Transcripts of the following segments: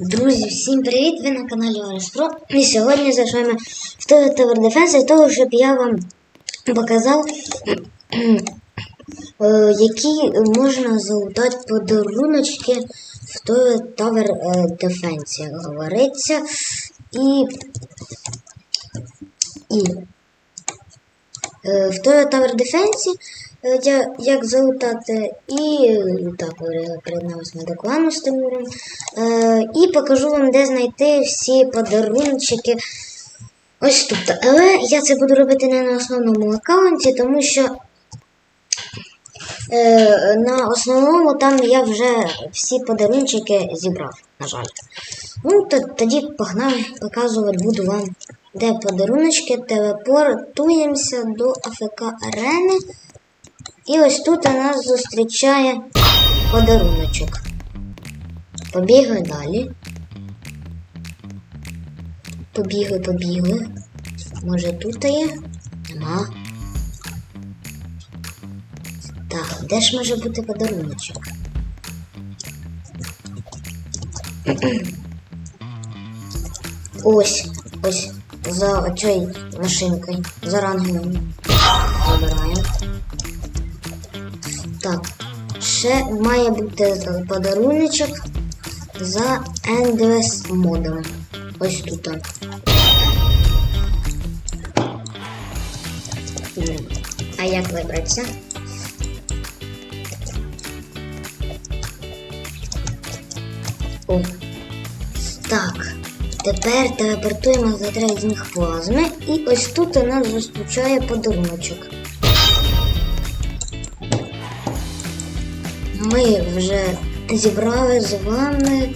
Друзі, всім привіт! Ви на каналі Орес Про. І сьогодні за вами в Tower Defense для того, щоб я вам показав, е, які можна залутати подаруночки в той Tower Defense, як говориться. І, і е, в Tower Defense як залутати, і е, так, е, ми до клану з Тимуром. Е, і покажу вам, де знайти всі подарунчики. Ось тут. Але я це буду робити не на основному аккаунті, тому що е, на основному там я вже всі подарунчики зібрав, на жаль. Ну, то, тоді погнали, показувати буду вам, де подаруночки, телепортуємося до АФК арени. І ось тут нас зустрічає подаруночок. Побігли далі. Побігли, побігли. Може тут є? Нема. Так, де ж може бути подаруночок? Ось, ось, за оцей машинкою, за рангом. Забираємо. Так, ще має бути подаруночок за Endless модом. Ось тут. А як вибратися? О. Так. Тепер телепортуємо за трейдинг плазми. І ось тут у нас зустрічає подаруночок. Ми вже зібрали з вами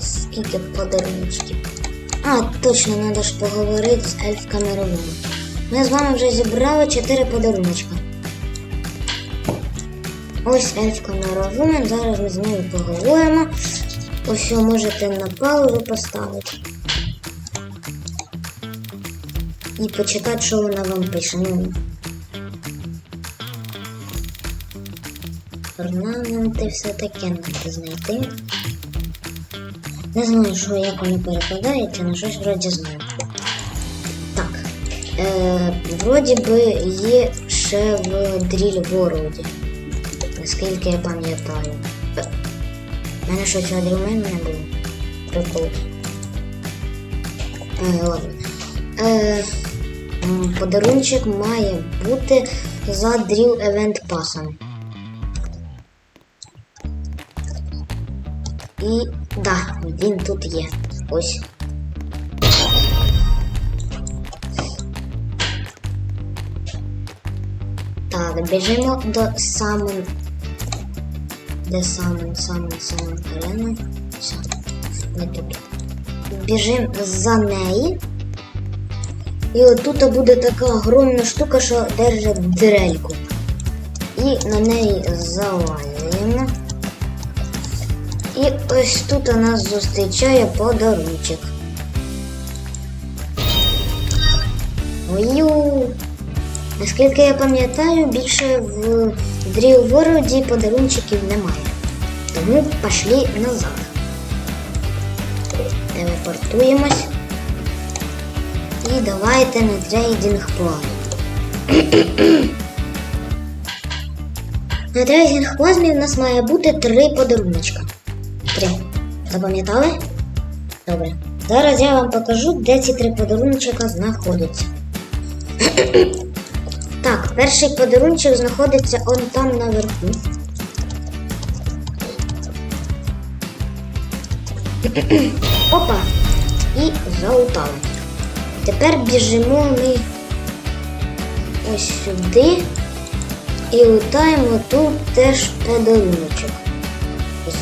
скільки подарунків. А, точно, треба ж поговорити з ельфками ровими. Ми з вами вже зібрали 4 подаруночка. Ось ельфка Наровумен, зараз ми з нею поговоримо. Ось можете на паузу поставити. І почитати, що вона вам пише. Ну, Орнаменти все таке треба знайти. Не знаю, що як вони перекладаються, але щось вроді знаю. Так. Е, вроді би є ще в Drill World. Наскільки я пам'ятаю. Е, У мене щось Drill не було. Прикол. Е, ладно. Е, подарунчик має бути за Drill Event Passом. І да, він тут є. Ось. Так, біжимо до самон. Де самон, самон, самон арена. Все. Не тут. Біжимо за неї. І отут буде така огромна штука, що держить дрельку. І на неї залазимо. І ось тут нас зустрічає подарунчик. Ою! Наскільки я пам'ятаю, більше в Дріл Вороді подарунчиків немає. Тому пішли назад. Телепортуємось. І давайте на трейдинг план. На трейдинг плазмі в нас має бути три подаруночка. Три. Запам'ятали? Добре. Зараз я вам покажу, де ці три подарунчика знаходяться. так, перший подарунчик знаходиться он там наверху. Опа! І залутали. Тепер біжимо ми ось сюди і лутаємо тут теж подаруночок. Ось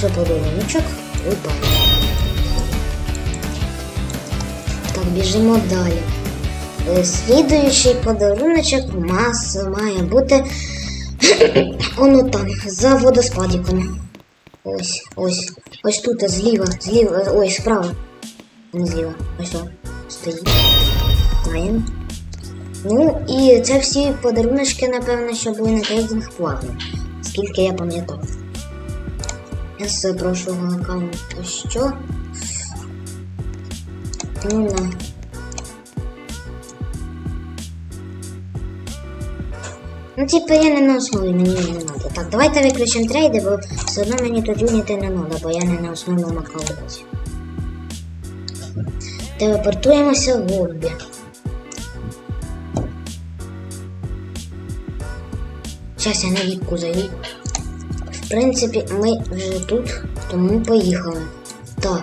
це подаруночок. Так, біжимо далі. Е, Слідуючий подаруночок у нас має бути воно там, за водоспадиком. Ось, ось. Ось тут, зліва, зліва, ой, справа. Не зліва. Ось о, стоїть. Маємо. Ну і це всі подаруночки, напевно, що були на трейдинг платно. Скільки я пам'ятав. з прошлого аккаунту. Що? Ну на. Ну, типа я не на основі, мені не надо. Так, давайте виключимо трейди, бо все одно мені тут юніти не надо, бо я не на основному аккаунті. Телепортуємося в лобі. Зараз я на віпку зайду. В принципі, ми вже тут, тому поїхали. Так.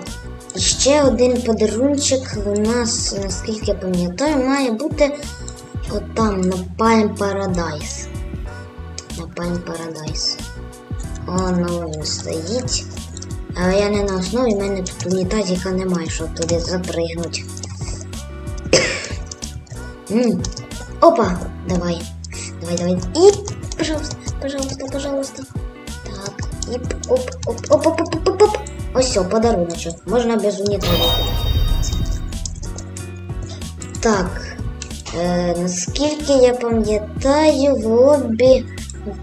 І ще один подарунчик у нас, наскільки я пам'ятаю, має бути отам на Palm Paradise. На Palm Paradise. Воно він стоїть. Але я не на основі, в мене тут унітазіка немає, щоб туди запригнути. Опа! Давай. Давай, давай. И, пожалуйста, пожалуйста, пожалуйста. Так, і оп, оп, оп, оп, оп, оп, оп. Ось все, подаруночок. Можна без унітазу. Так. Е, наскільки я пам'ятаю, в лобі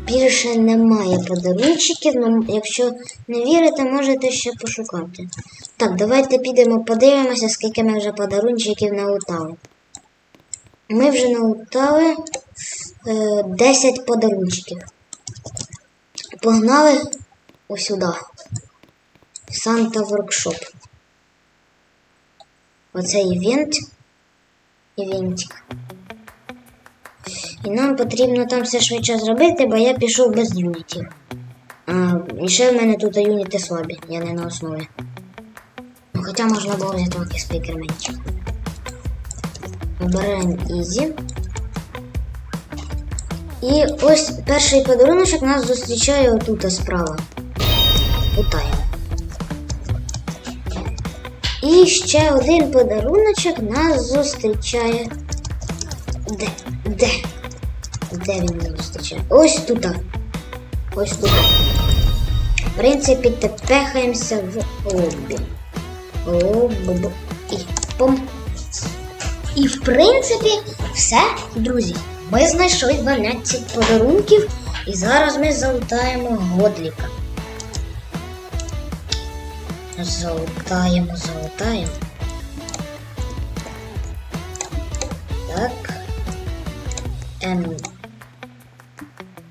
більше немає подарунчиків, ну, якщо не вірите, можете ще пошукати. Так, давайте підемо подивимося, скільки ми вже подарунчиків налутали. Ми вже налутали 10 подарунчиків. Погнали ось сюди. В Санта Воркшоп. Оце івент. Івентик. І нам потрібно там все швидше зробити, бо я пішов без юнітів. А, і ще в мене тут юніти слабі, я не на основі. Ну, хоча можна було взяти такий спікерменчик. Обираємо Ізі. І ось перший подарунок нас зустрічає отут справа. Лутаємо. І ще один подаруночок нас зустрічає. Де? Де? Де він нас зустрічає? Ось тут. Ось тут. В принципі, тепехаємося в лобі. Лоб. І пом. І в принципі, все, друзі. Ми знайшли 12 подарунків, і зараз ми залутаємо Годліка. Залутаємо, залутаємо. Так. Ем.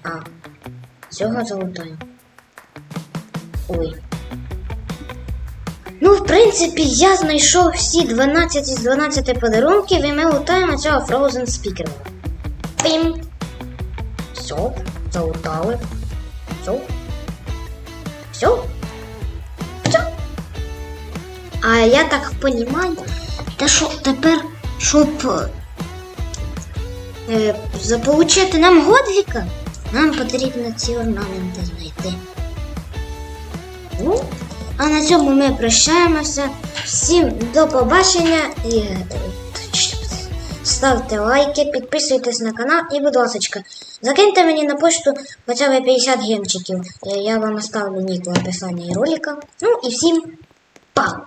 А. Цього залутаємо. Ой. Ну, в принципі, я знайшов всі 12 із 12 подарунків, і ми лутаємо цього Frozen Speaker. Пім. Все, залутали. Все. Все. Все. А я так понимаю, те, що тепер, щоб е, заполучити нам годліка, нам потрібно ці орнаменти знайти. Ну, а на цьому ми прощаємося. Всім до побачення і е, ставте лайки, підписуйтесь на канал і, будь ласка, закиньте мені на пошту хоча б 50 гемчиків. Я- Я вам оставлю нік в описанні ролика. Ну і всім па!